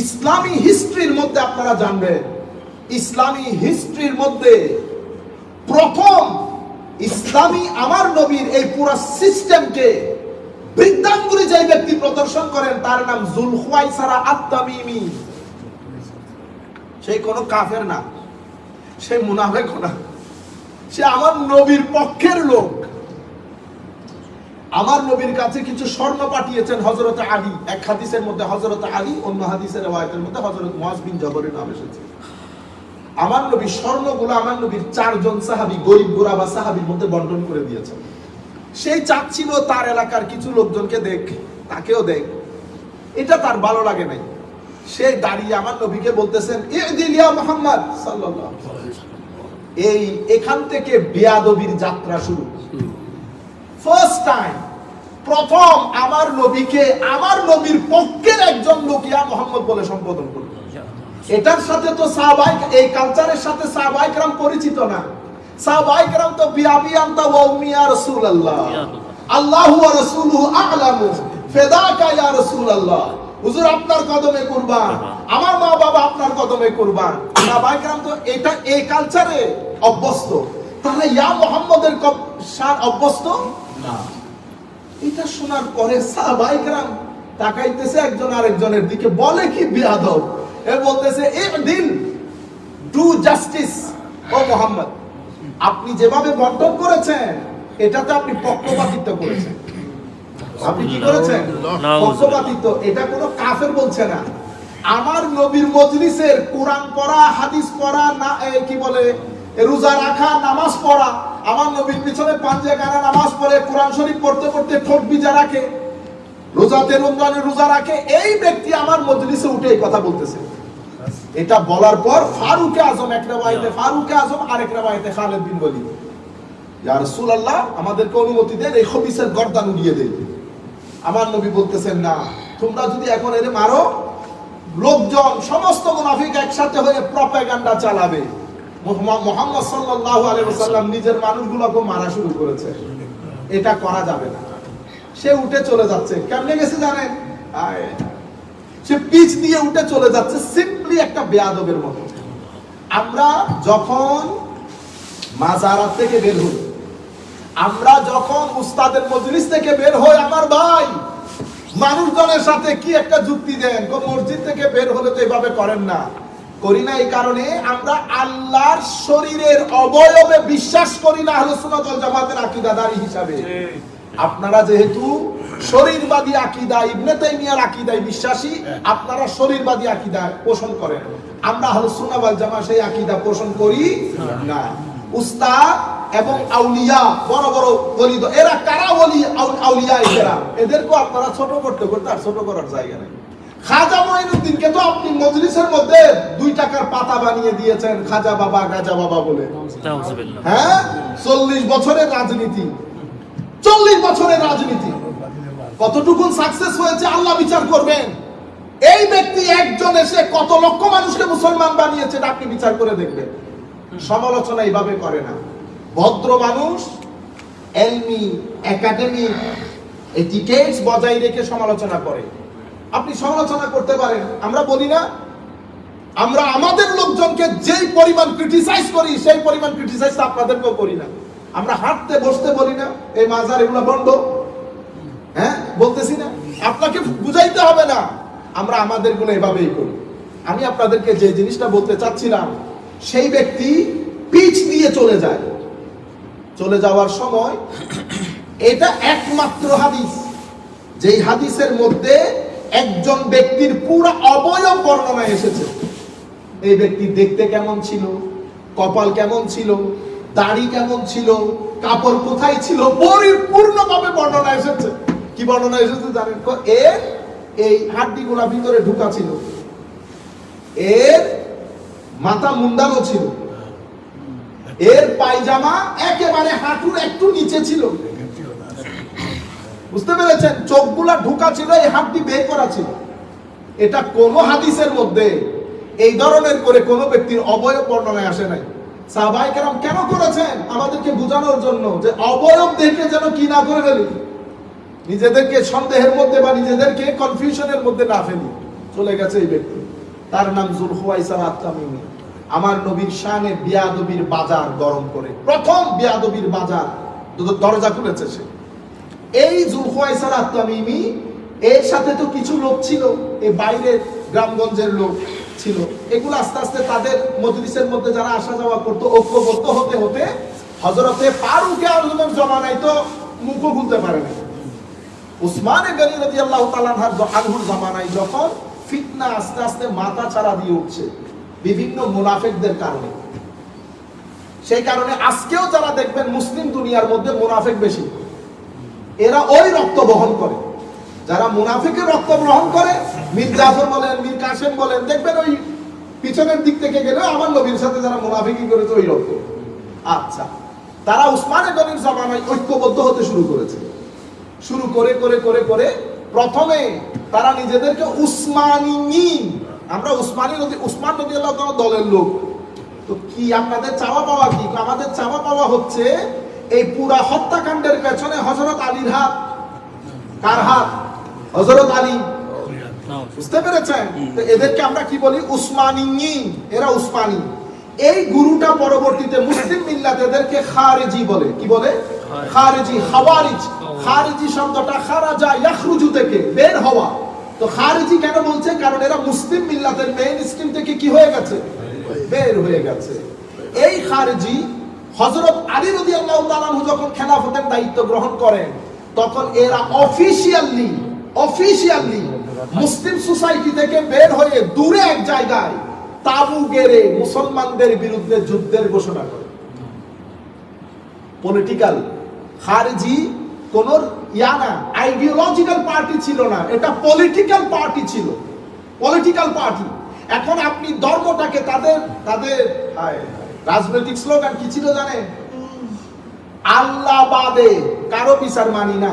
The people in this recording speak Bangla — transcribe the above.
ইসলামী হিস্ট্রির মধ্যে আপনারা জানবেন, ইসলামী হিস্ট্রির মধ্যে প্রথম ইসলামী আমার নবীর এই পুরো সিস্টেমকে বৃদ্ধাঙ্গুলি যে ব্যক্তি প্রদর্শন করেন, তার নাম জুলহুয়াইসারা আত্মামিমি সেই কোনো কাফের না, সে মুনাফেক না, সে আমার নবীর পক্ষের লোক। আমার নবীর কাছে কিছু স্বর্ণ পাঠিয়েছেন হজরত আলী। এক হাদিসের মধ্যে হজরত আলী, অন্য হাদিসের রেওয়ায়তের মধ্যে হজরত মুয়াজ বিন জবরের নাম এসেছে। আমার নবী স্বর্ণগুলো আমার নবীর চারজন সাহাবি, গরিব গোরাবা সাহাবির মধ্যে বন্টন করে দিয়েছেন। সেই চাচ্ছিল তার এলাকার কিছু লোকজনকে দেখ, তাকেও দেখ। এটা তার ভালো লাগে নাই। সে দাঁড়িয়ে আমার নবীকে বলতেছেন এ দিলিয়া মোহাম্মদ এই এখান থেকে বিয়াদবির যাত্রা শুরু। ফার্স্ট টাইম প্রথম আমার নবীকে, আমার নবীর পক্ষের একজন লোক ইয়া মোহাম্মদ বলে সম্বোধন করল এটার সাথে তো সাহবাইক এই কালচারের সাথে সাহবাইকরাম পরিচিত না। তো ওয়া উম্মি ইয়া রাসূলুল্লাহ। আল্লাহু ওয়া রাসূলুহু আ'লামু। ইয়া রাসূলুল্লাহ। হুজুর, আপনার কদমে কুরবান। আমার মা বাবা আপনার কদমে কুরবান। তো এটা এই কালচারে অভ্যস্ত। তাহলে ইয়া মোহাম্মদের শান অভ্যস্ত? না। এটা শোনার পরে সাহাবাইকরাম তাকাইতেছে একজন আরেকজনের দিকে বলে কি বিয়াদব? এ বলতেছে এ দিন ডু জাস্টিস ও মোহাম্মদ। আপনি যেভাবে বন্টন করেছেন এটাতে আপনি পক্ষপাতিত্ব করেছেন। আপনি কি করেছেন? পক্ষপাতিত্ব। এটা কোনো কাফের বলছে না। আমার নবীর মজলিসের কোরআন পড়া হাদিস পড়া না কি বলে রোজা রাখা নামাজ পড়া আমার নবীর পিছনে পাঞ্জে গানা নামাজ পড়ে, কোরআন শরীফ পড়তে পড়তে ঠোঁট বিজা রাখে রোজাতে রমজানে রোজা রাখে, এই ব্যক্তি আমার মজলিসে উঠে এই কথা বলতেছে। এটা বলার পর ফারুকে আজম এক রেওয়ায়েতে, ফারুকে আজম আরেক রেওয়ায়েতে খালেদ বিন ওয়ালিদ। ইয়া রাসূলুল্লাহ, আমাদেরকে অনুমতি দেন, এই খবিসের গর্দান উড়িয়ে দেন। আমার নবী বলতেছেন, না, তোমরা যদি এখন এর মারো, লোকজন, সমস্ত মুনাফিক একসাথে হয়ে প্রপাগান্ডা চালাবে। মোহাম্মদ আলাইহি ওয়াসাল্লাম নিজের মানুষগুলোকে মারা শুরু করেছে। এটা করা যাবে না। সে উঠে চলে যাচ্ছে। কেমনে গেছে জানেন? সে পিচ দিয়ে উঠে চলে যাচ্ছে সিম্পলি একটা বেয়াদবের মতো। আমরা যখন মাজারাত থেকে বের হই, আমরা যখন উস্তাদের মজলিস থেকে বের হই, আমার ভাই, মানুষজনের সাথে কি একটা যুক্তি দেন? মসজিদ থেকে বের হলে তো এভাবে করেন না। করি না এই কারণে আমরা আল্লাহর শরীরের অবয়বে বিশ্বাস করি না সুন্নাত ওয়াল জামাতের আকীদাদারি হিসাবে। আপনারা যেহেতু শরীরবাদী আকীদা ইবনে তাইমিয়ার আকীদায় বিশ্বাসী আপনারা শরীরবাদী আকীদা পোষণ করেন। আমরা সুন্নাত ওয়াল জামাত সেই আকীদা পোষণ করি না। উস্তাদ এবং আউলিয়া বড় বড় ওলিদ এরা কারা ওলি আউলিয়া এরা এদেরকে আপনারা ছোট করতে করতে আর ছোট করার জায়গা নেই। খাজা মঈনুদ্দিনকে তো আপনি মজলিসের মধ্যে দুই টাকার পাতা বানিয়ে দিয়েছেন খাজা বাবা গাজা বাবা বলে। হ্যাঁ? চল্লিশ বছরের রাজনীতি। চল্লিশ বছরের রাজনীতি। কতটুকু সাকসেস হয়েছে আল্লাহ বিচার করবেন। এই ব্যক্তি একজন এসে কত লক্ষ মানুষকে মুসলমান বানিয়েছে আপনি বিচার করে দেখবেন। সমালোচনা এইভাবে করে না। ভদ্র মানুষ এলমি একাডেমিক এটিকেটস বজায় রেখে সমালোচনা করে। আপনি সমালোচনা করতে পারেন। আমরা বলি না, আমরা আমাদের লোকজনকে যেই পরিমাণ ক্রিটিসাইজ করি, সেই পরিমাণ ক্রিটিসাইজ আপনাদেরকেও করি না। আমরা হাঁটতে, বসতে বলি না, এই মাজার এগুলো বন্ধ। হ্যাঁ বলতেছি না। আপনাকে বুঝাইতে হবে না, আমরা আমাদেরগুলো এভাবেই করি। আমি আপনাদেরকে যে জিনিসটা বলতে চাচ্ছিলাম, সেই ব্যক্তি পিচ দিয়ে চলে যায়। চলে যাওয়ার সময়, এটা একমাত্র হাদিস। যেই হাদিসের মধ্যে একজন ব্যক্তির পুরো অবয়ব বর্ণনা এসেছে। এই ব্যক্তি দেখতে কেমন ছিল? কপাল কেমন ছিল? দাড়ি কেমন ছিল? কাপড় কোথায় ছিল? পরিপূর্ণভাবে বর্ণনা এসেছে। কি বর্ণনা এসেছে জানেন? এর এই হাড্ডিগুলা ভিতরে ঢুকা ছিল। এর মাথা মুন্ডানো ছিল। এর পায়জামা একেবারে হাঁটুর একটু নিচে ছিল। বুঝতে পেরেছেন? চোখগুলা ঢুকা ছিল, এই হাতটি বের করা ছিল। এটা কোন হাদিসের মধ্যে এই ধরনের করে কোন ব্যক্তির অবয়ব বর্ণনায় আসে নাই। সাহাবাই কেরাম কেন করেছেন? আমাদেরকে বোঝানোর জন্য যে অবয়ব দেখে যেন কি না করে ফেলি। নিজেদেরকে সন্দেহের মধ্যে বা নিজেদেরকে কনফিউশনের মধ্যে না ফেলি। চলে গেছে এই ব্যক্তি। তার নাম জুলহুয়াইসার আত্মামিমি আমার নবীর শানে বিয়াদবির বাজার গরম করে। প্রথম বিয়াদবির বাজার দরজা খুলেছে সে। এই জুলহুয়াইসার আত্মামিমি এর সাথে তো কিছু লোক ছিল এই বাইরের গ্রামগঞ্জের লোক ছিল। এগুলো আস্তে আস্তে তাদের মজলিসের মধ্যে যারা আসা যাওয়া করতো, ঐক্যবদ্ধ হতে হতে হজরতে ফারুকে আজমের জমানায় তো মুখও খুলতে পারে না উসমানে গনি রাদিয়াল্লাহু তাআলা আনহুর জামানায় যখন ফিতনা আস্তে আস্তে মাথা ছাড়া দিয়ে উঠছে, বিভিন্ন মুনাফিকদের কারণে। সেই কারণে আজকেও যারা দেখবেন মুসলিম দুনিয়ার মধ্যে মুনাফিক বেশি। এরা ওই রক্ত বহন করে। যারা মুনাফিকের রক্ত গ্রহণ করে, মীর জাফর বলেন, মীর কাসেম বলেন, দেখবেন ওই পিছনের দিক থেকে গেলে আমার নবীর সাথে যারা মুনাফিকি করেছে, ওই রক্ত। আচ্ছা তারা উসমানে গনির জামানায় ঐক্যবদ্ধ হতে শুরু করেছে। শুরু করে করে করে করে প্রথমে তারা নিজেদেরকে উসমানী আমরা উসমানী নদী, উসমান নদী দলের লোক। তো কি আপনাদের চাওয়া পাওয়া কি? আমাদের চাওয়া পাওয়া হচ্ছে এই পুরা হত্যাকাণ্ডের পেছনে হজরত আলীর হাত। কার হাত? হজরত আলী। বুঝতে পেরেছেন? তো এদেরকে আমরা কি বলি? উসমানী এরা উসমানী। এই গুরুটা পরবর্তীতে মুসলিম মিল্লাত এদেরকে খারেজি বলে। কি বলে? খারেজি। খাওয়ারিজ। খারেজি শব্দটা খারাজা ইয়াখরুজু থেকে বের হওয়া। তো খারেজি কেন বলছে? কারণ এরা মুসলিম মিল্লাতের মেইন স্ট্রিম থেকে কি হয়ে গেছে। বের হয়ে গেছে। এই খারেজি হযরত আলী রাদিয়াল্লাহু তাআলা যখন খেলাফতের দায়িত্ব গ্রহণ করেন, তখন এরা অফিশিয়ালি অফিশিয়ালি মুসলিম সোসাইটি থেকে বের হয়ে দূরে এক জায়গায় তাবু গেড়ে মুসলমানদের বিরুদ্ধে যুদ্ধের ঘোষণা করে। পলিটিক্যাল খারজি, কোন ইয়া না আইডিওলজিক্যাল পার্টি ছিল না, এটা পলিটিক্যাল পার্টি ছিল। পলিটিক্যাল পার্টি এখন আপনি ধর্মটাকে তাদের তাদের রাজনৈতিক স্লোগান কি ছিল জানেন? আল্লাহ বাদে কারও বিচার মানি না।